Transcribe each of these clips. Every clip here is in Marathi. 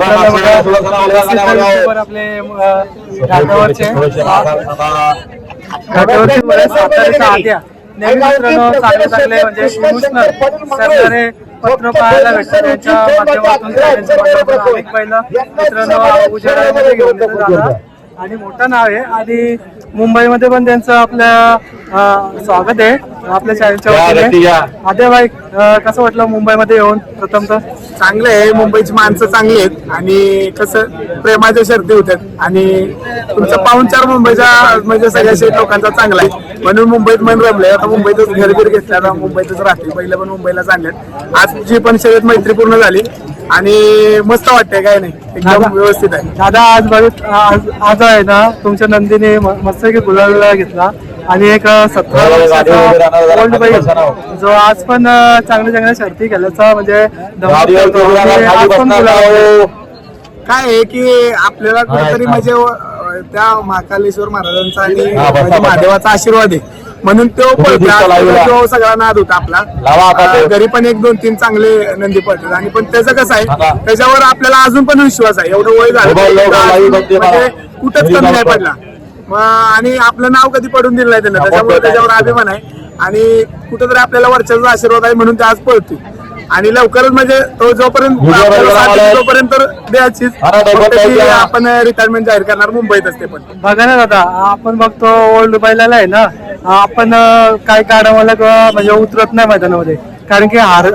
आपल्याला बघा, प्रसिद्ध YouTuber आपले अं, घाटावरचे. घाटावरचे बरेच साताऱ्याच्या आद्या नेहमी मित्रांनो चांगले चांगले म्हणजे इमोशनल करणारे पत्र पाहायला भेटतात. त्यांच्या माध्यमातून त्यांच्या माध्यमातून अनेक पहिलं मित्रांनो उजेडामध्ये घेऊन आणि मोठं नाव आहे. आणि मुंबईमध्ये पण त्यांचं आपल्या स्वागत आहे. आपल्या चॅनलच्या भाई कसं वाटलं मुंबईमध्ये येऊन प्रथमतः चांगलं आहे. मुंबईची माणसं चांगली आहेत. आणि कसं प्रेमाच्या शर्ती होतात आणि तुमचा पाहुणचार मुंबईचा म्हणजे सगळ्या शेत लोकांचा चांगला आहे. म्हणून मुंबईत मन रमलंय. आता मुंबईतच घर बीर घेतलं आता मुंबईतच राहते पहिले पण मुंबईला चालल्यात आज जी पण शर्यत मैत्रीपूर्ण झाली आणि मस्त वाटतंय काय नाही. एकदम व्यवस्थित आहे. दादा आज बघित आज आज आहे ना तुमच्या नंदीने म- मस्त की गुलाल घेतला. आणि एक सतरा वर्षाचा ओल्ड बाई जो आज पण अं, चांगल्या चांगल्या शर्ती केल्याचा म्हणजे करतो. आणि आज पण गुलाल काय आहे की आपल्याला कुठेतरी म्हणजे अं, त्या महाकालेश्वर महाराजांचा आणि म्हणजे महादेवाचा आशीर्वाद आहे. म्हणून तो पळतो. तो सगळा नाद होता आपला. घरी पण एक दोन तीन चांगले नंदी पळतात. आणि पण त्याचं कसं आहे त्याच्यावर आपल्याला अजून पण विश्वास आहे. एवढं वय झालं अजून म्हणजे कुठंच कमी नाही पडला. आणि आपलं नाव कधी पडून दिलं नाही त्यानं. त्याच्यामुळे त्याच्यावर अभिमान आहे. आणि कुठेतरी आपल्याला वरच्याचा आशीर्वाद आहे म्हणून ते आज पळतोय. आणि लवकरच म्हणजे तो जोपर्यंत तोपर्यंत द्यायचीच. आपण रिटायरमेंट जाहीर करणार मुंबईत असते पण. बघा ना दादा आपण बघतो ओल्ड बैलाला आहे ना आपण काय काढावाला किंवा म्हणजे उतरत नाही मैदानामध्ये. कारण की हार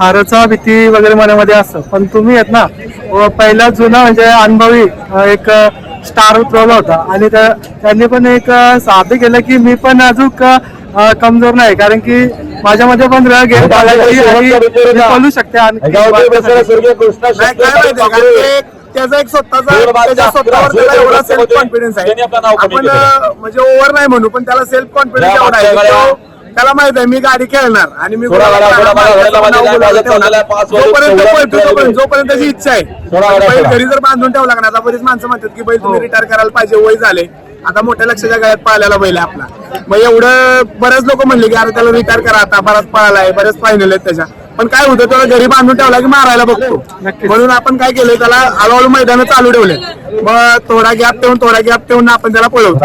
हाराचा भीती वगैरे मनामध्ये असतं. पण तुम्ही आहेत ना व पहिला जुना म्हणजे अनुभवी एक स्टार उतरवला होता. आणि त्या- त्यांनी पण एक साध्य केलं की मी पण अजून कमजोर नाही कारण की माझ्यामध्ये पण रग आहे. बोलू शकते आणि त्याचा एक स्वतःचा स्वतःवर एवढा सेल्फ कॉन्फिडन्स आहे. आपण म्हणजे ओव्हर नाही म्हणू पण त्याला सेल्फ कॉन्फिडन्स एवढा आहे. त्याला माहीत आहे मी गाडी खेळणार आणि मी थोडा वेळा, थोडा वेळा, पाच जोपर्यंत पळतो जोपर्यंत त्याची इच्छा आहे. वेळा बैल. घरी जर बांधून ठेवला का आता बरीच माणसं म्हणतात की बैल तुम्ही रिटायर करायला पाहिजे वय झाले. आता मोठ्या लक्षाच्या गळ्यात पाळलेला बैल आहे आपला. मग एवढं बरेच लोक म्हणले की अरे त्याला रिटायर करा आता बराच पळालाय बरेच फायनल आहेत त्याच्या. पण काय होतं त्याला घरी बांधून ठेवला की मारायला बघतो. म्हणून आपण काय केलं त्याला हळूहळू मैदान चालू ठेवले मग थोडा गॅप ठेवून थोडा गॅप ठेवून आपण त्याला पळवतो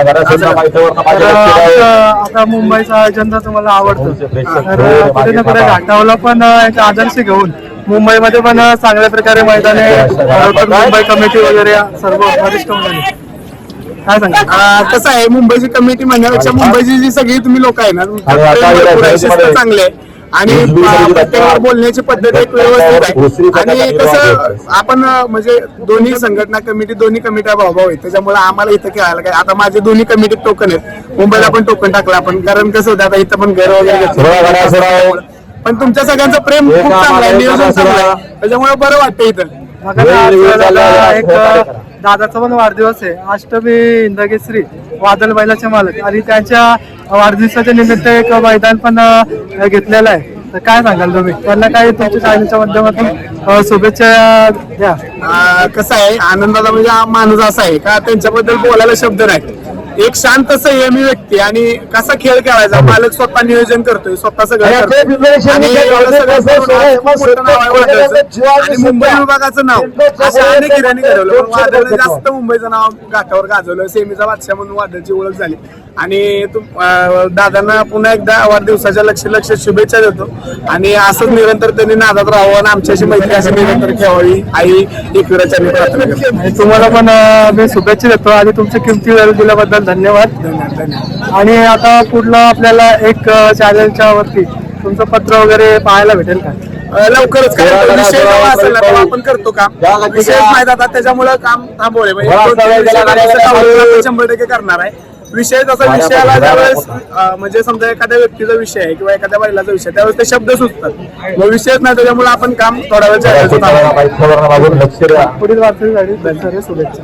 आता मुंबईचा अजेंडा तुम्हाला आवडतो. तर कुठे ना कुठे घाटावला पण एक आदर्श घेऊन मुंबईमध्ये पण चांगल्या प्रकारे मैदाने. मुंबई कमिटी वगैरे सर्व वरिष्ठ मंडळी काय सांगा अं, कसं आहे मुंबईची कमिटी म्हणण्यापेक्षा मुंबईची जी सगळी तुम्ही लोक आहे ना चांगली आहे. आणि प्रत्येकावर बोलण्याची पद्धत एक व्यवस्थित आहे. आणि. कसं आपण म्हणजे दोन्ही संघटना कमिटी दोन्ही कमिट्या भाऊ आहेत. त्याच्यामुळे आम्हाला इथं खेळायला काय आता माझे दोन्ही कमिटीत टोकन आहेत. मुंबईला पण टोकन टाकलं आपण. कारण कसं होतं आता इथं पण घर वगैरे. पण तुमच्या सगळ्यांचं प्रेम खूप चांगलं आहे. नियोजन चांगलं आहे. त्याच्यामुळे बरं वाटतं इथं. एक दादाचा पण वाढदिवस आहे. अष्टमी इंदगेश्री वादल बैलाचे मालक. आणि त्यांच्या वाढदिवसाच्या निमित्त एक मैदान पण घेतलेलं आहे. तर काय सांगाल तुम्ही? त्यांना काय तुमच्या शाळेच्या माध्यमातून शुभेच्छा द्या. कसं आहे? आनंदाचा म्हणजे हा माणूस असा आहे का त्यांच्याबद्दल बोलायला शब्द नाही. एक शांत संयमी व्यक्ती आणि कसा खेळ खेळायचा? मालक स्वतः नियोजन करतोय. स्वतः सगळं करतोय. आणि एवढं सगळं करून आज खूप मोठं नाव आहे वादळचं. आणि मुंबई विभागाचं नाव. अशा अनेक हिराणी घडवलं. पण वादळनं जास्त मुंबईचं नाव घाटावर गाजवलं. सेमीचा बादशाह म्हणून वादळची ओळख झाली. आणि तुम- अं, दादांना पुन्हा एकदा वाढदिवसाच्या लक्ष लक्ष शुभेच्छा देतो. आणि असंच निरंतर त्यांनी नादात राहावं आणि आमच्याशी मैत्री अशी निरंतर ठेवावी. आई एकविराच्या प्रार्थना करतो. आणि तुम्हाला पण अं, मी शुभेच्छा देतो. आणि तुमची किमती वेळ दिल्याबद्दल धन्यवाद. आणि आता पुढलं आपल्याला एक चॅनलच्या वरती तुमचं पत्र वगैरे पाहायला भेटेल का? अं, लवकरच विषय जेव्हा असेल ना, तेव्हा आपण करतो काम. विषय माहीत आता त्याच्यामुळे काम थांबवले म्हणजे दोन तीन विषय शंभर टक्के करणार आहे. विषय जसा विषयाला ज्यावेळेस. अं, म्हणजे समजा एखाद्या व्यक्तीचा विषय आहे किंवा एखाद्या बैलाचा विषय त्यावेळेस ते शब्द सुचतात. मग विषयच नाही त्याच्यामुळे आपण काम थोडा वेळ पुढील वार्तेसाठी शुभेच्छा.